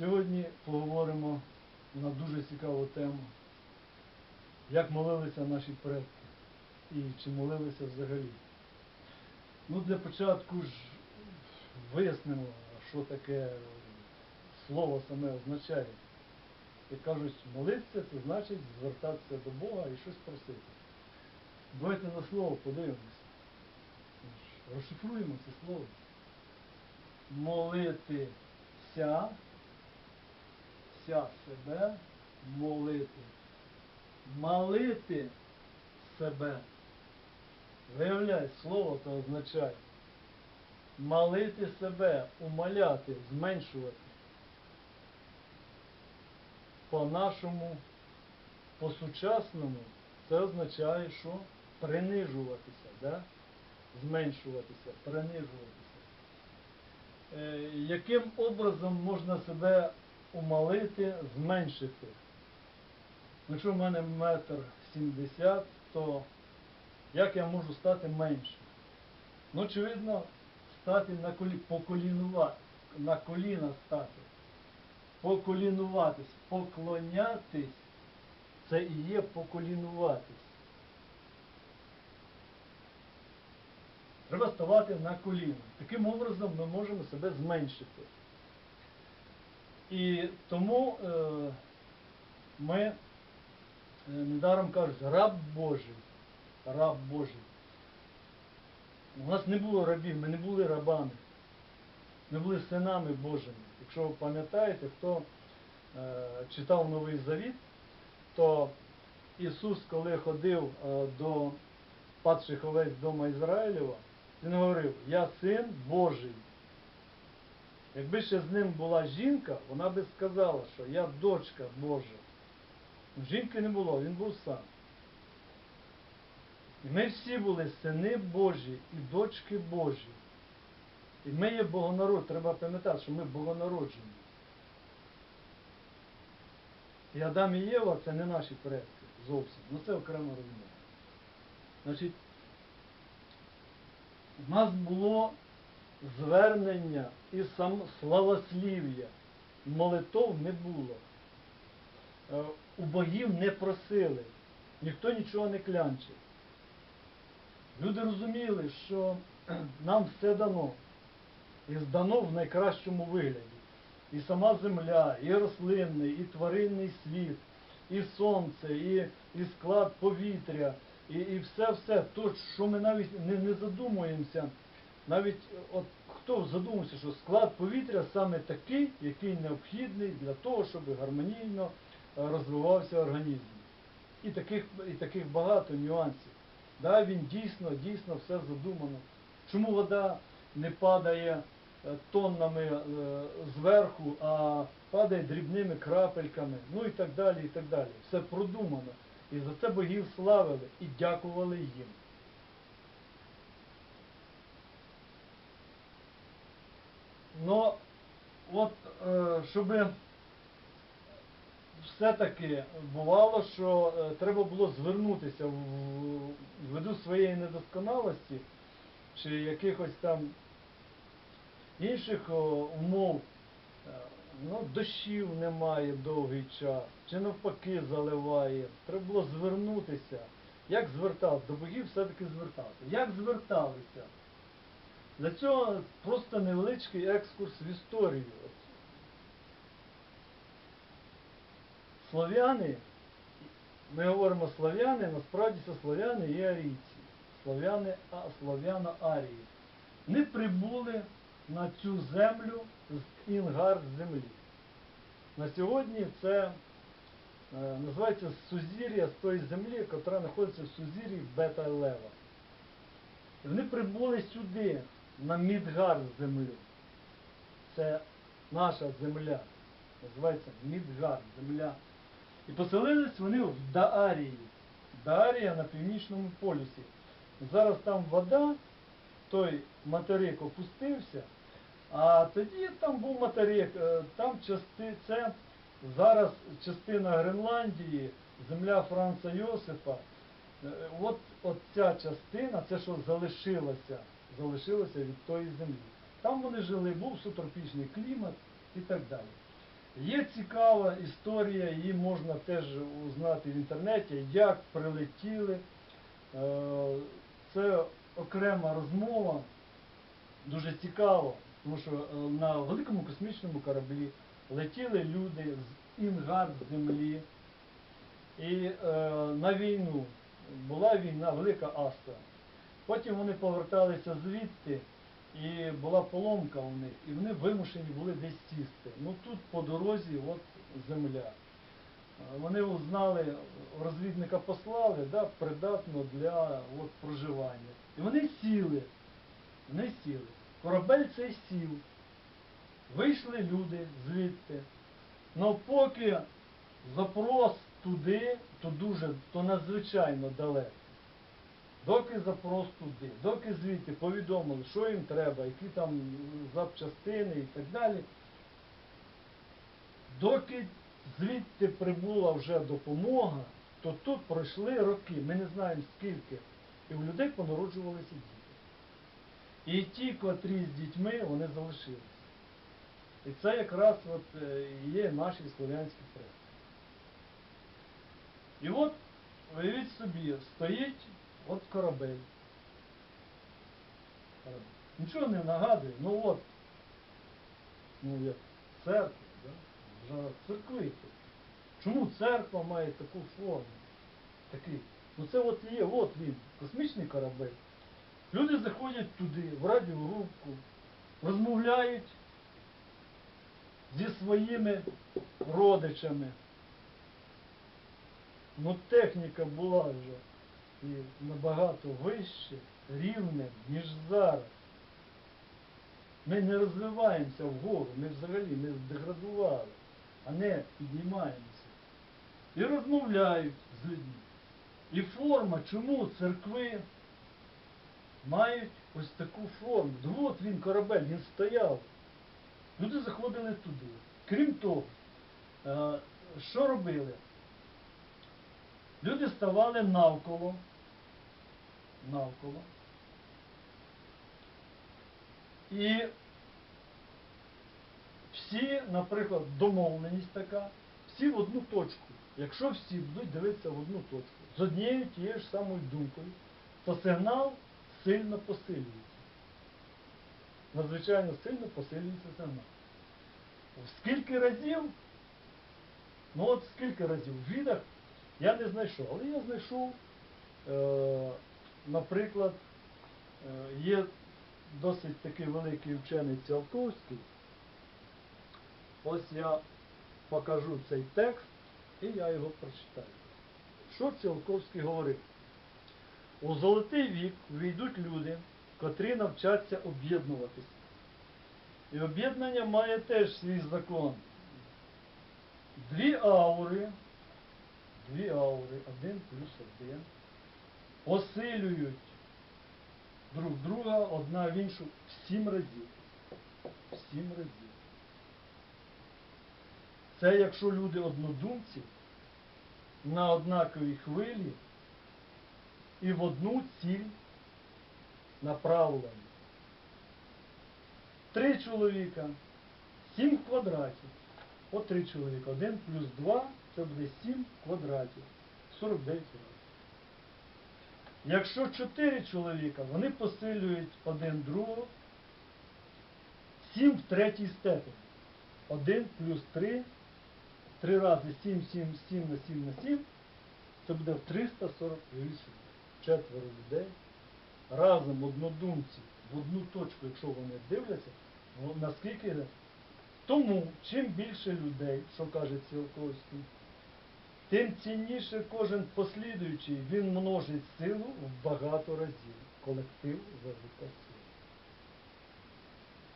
Сьогодні поговоримо на дуже цікаву тему, як молилися наші предки і чи молилися взагалі. Ну, для початку ж вияснимо, що таке слово саме означає. Як кажуть, молитися це значить звертатися до Бога і щось просити. Давайте на слово подивимося. Розшифруємо це слово. Молитися, ся себе, молити. Молити себе. Виявляє, слово то означає молити себе, умоляти, зменшувати. По-нашому, по-сучасному це означає, що принижуватися, да? зменшуватися, принижуватися. Е, яким образом можна себе умолити, зменшити? Якщо в мене метр сімдесят, то як я можу стати менше? Ну, очевидно, стати на колі, поколінувати, на коліна стати, поколінуватись, поклонятись, це і є поколінуватись. Треба ставати на коліна. Таким образом ми можемо себе зменшити. І тому е, ми, е, недаром кажуть, раб Божий, раб Божий. У нас не було рабів, ми не були рабами. Ми були синами Божими. Якщо ви пам'ятаєте, хто е, читав Новий Завіт, то Ісус, коли ходив до падших овець дома Ізраїлєва, він говорив, я син Божий. Якби ще з ним була жінка, вона би сказала, що я дочка Божа. Ну, Жінки не було, він був сам. І ми всі були сини Божі і дочки Божі. І ми є богонарод, треба пам'ятати, що ми богонароджені. І Адам і Єва це не наші предки зовсім. Ну це окрема розмова. Значить, у нас було звернення і сам славослів'я. Молитов не було. Е, У богів не просили, ніхто нічого не клянчив. Люди розуміли, що нам все дано. І здано в найкращому вигляді. І сама земля, і рослинний, і тваринний світ, і сонце, і, і склад повітря, і, і все-все. То, що ми навіть не, не задумуємося, навіть от хто задумався, що склад повітря саме такий, який необхідний для того, щоб гармонійно е, розвивався організм. І таких, і таких багато нюансів. Да, він дійсно, дійсно все задумано. Чому вода не падає е, тоннами е, зверху, а падає дрібними крапельками, ну і так далі, і так далі. Все продумано. І за це богів славили і дякували їм. Но от, е, щоб все-таки бувало, що е, треба було звернутися в, ввиду своєї недосконалості чи якихось там інших умов, е, ну, дощів немає довгий час, чи навпаки заливає. Треба було звернутися. Як звертав? До богів все-таки звертався. Як зверталися? Для цього просто невеличкий екскурс в історію. Слов'яни, ми говоримо слов'яни, насправді це слов'яни і арійці. Слов'яни, а, слов'яно-арії. Вони прибули на цю землю з інгар землі. На сьогодні це е, називається сузір'я з тої землі, яка знаходиться в сузір'ї Бета Лева. Вони прибули сюди, на Мідгар землю. Це наша земля. Називається Мідгар, земля. І поселились вони в Даарії. Даарія на північному полюсі. Зараз там вода, той материк опустився, а тоді там був материк, е, там части, це зараз частина Гренландії, земля Франца Йосифа. Е, От, от ця частина, це що залишилося, залишилося від тої землі. Там вони жили, був субтропічний клімат і так далі. Є цікава історія, її можна теж узнати в інтернеті, як прилетіли. Е, Це окрема розмова, дуже цікава, тому що е, на великому космічному кораблі летіли люди з Інгард землі. І е, на війну була війна, велика Аста. Потім вони поверталися звідти, і була поломка у них, і вони вимушені були десь сісти. Ну тут по дорозі от земля. Вони узнали, розвідника послали, да, придатно для от, проживання. І вони сіли. Вони сіли. Корабель цей сів. Вийшли люди звідти. Ну поки запрос туди, то дуже, то надзвичайно далеко. Доки запрос туди, доки звідти повідомили, що їм треба, які там запчастини і так далі. Доки звідти прибула вже допомога, то тут пройшли роки, ми не знаємо скільки, і у людей понароджувалися діти. І ті, котрі з дітьми, вони залишилися. І це якраз от е, є наші слов'янські предки. І от, уявіть собі, стоїть от корабель. Нічого не нагадує, ну от, ну як церква, да? вже церкви. Чому церква має таку форму? Такий. Ну це от є, от він, космічний корабель. Люди заходять туди, в радіорубку, розмовляють зі своїми родичами. Ну техніка була вже і набагато вище, рівне, ніж зараз. Ми не розвиваємося вгору, ми взагалі не здеградували, а не піднімаємося. І розмовляють з людьми. І форма, чому церкви мають ось таку форму. Ну от він корабель, він стояв. Люди заходили туди. Крім того, е, що робили? Люди ставали навколо, навколо. І всі, наприклад, домовленість така, всі в одну точку. Якщо всі будуть дивитися в одну точку, з однією тією ж самою думкою, то сигнал сильно посилюється. Надзвичайно сильно посилюється сигнал. Скільки разів, ну от скільки разів в відах я не знайшов. Але я знайшов, е, наприклад, е, є досить такий великий вчений Ціолковський. Ось я покажу цей текст і я його прочитаю. Що Ціолковський говорив? У золотий вік війдуть люди, котрі навчаться об'єднуватися. І об'єднання має теж свій закон. Дві аури, дві аури, один плюс один, посилюють друг друга одна в іншу в сім разів. В сім разів. Це якщо люди однодумці на однаковій хвилі і в одну ціль направлені. Три чоловіка, сім квадратів. От три чоловіка. Один плюс два це буде сім квадратів. 49 разів. Якщо чотири чоловіка, вони посилюють один другого, сім в третій степені. Один плюс три, три рази сім, сім, сім на сім на сім, це буде 348. Четверо людей разом однодумці в одну точку, якщо вони дивляться, ну, наскільки. Тому чим більше людей, що каже Ціолковський, тим цінніше кожен послідуючий, він множить силу в багато разів. Колектив велика сила.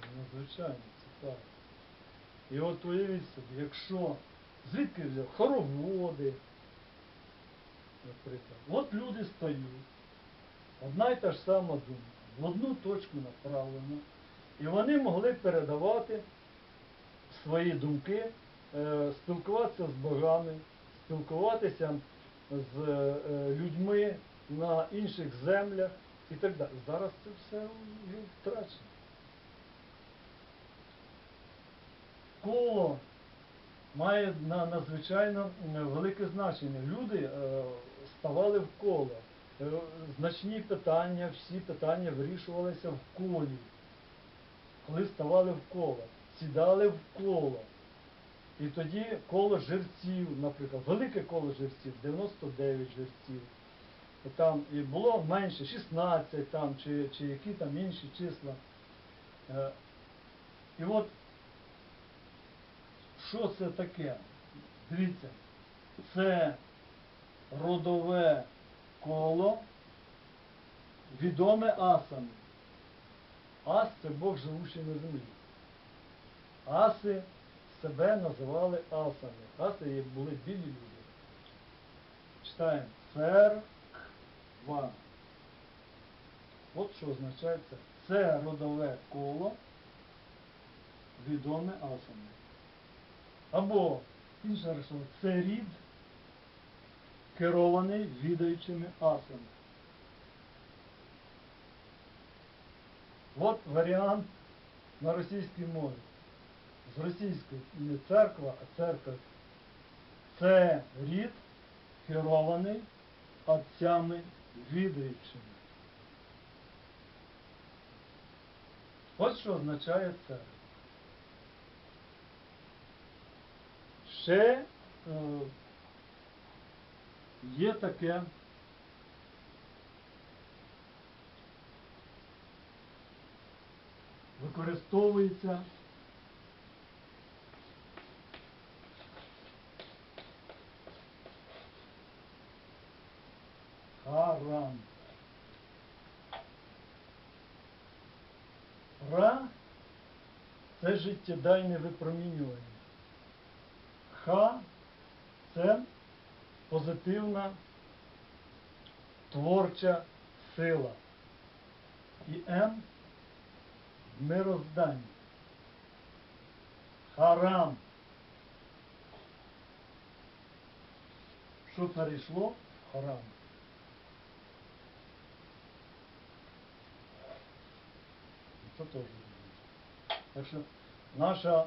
Це Надзвичайно цікаво. І от уявіть собі, якщо звідки взяв? Хороводи, наприклад, от люди стають, одна й та ж сама думка, в одну точку направлена, і вони могли передавати свої думки, е, спілкуватися з богами, спілкуватися з е, людьми на інших землях і так далі. Зараз це все втрачено. Коло має надзвичайно велике значення. Люди е, ставали в коло. Е, значні питання, всі питання вирішувалися в колі. Коли ставали в коло, сідали в коло. І тоді коло жерців, наприклад, велике коло жерців, 99 жерців. Там і було менше, 16 там, чи, чи які там інші числа. Е, І от що це таке? Дивіться, це родове коло, відоме асами. Ас це Бог живущий на землі. Аси себе називали асами. Аси були білі люди. Читаємо церква. От що означає це. Це родове коло, відоме асами. Або, інше речення, це рід, керований відаючими асами. От варіант на російській мові. З російської не церква, а церква. Це рід, керований отцями відаючими. Ось що означає церква. Ще е, є таке використовується харам. Ра це життєдайне випромінювання. Ха це позитивна творча сила. І М мироздання. Харам. Що перейшло в харам? Це теж. Так що наша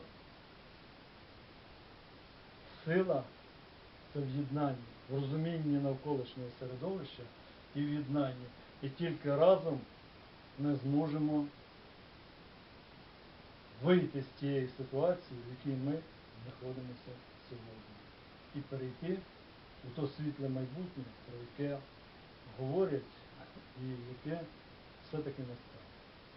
сила це в єднанні, в розумінні навколишнього середовища і в єднанні. І тільки разом ми зможемо вийти з тієї ситуації, в якій ми знаходимося сьогодні. І перейти у то світле майбутнє, про яке говорять і яке все-таки настане.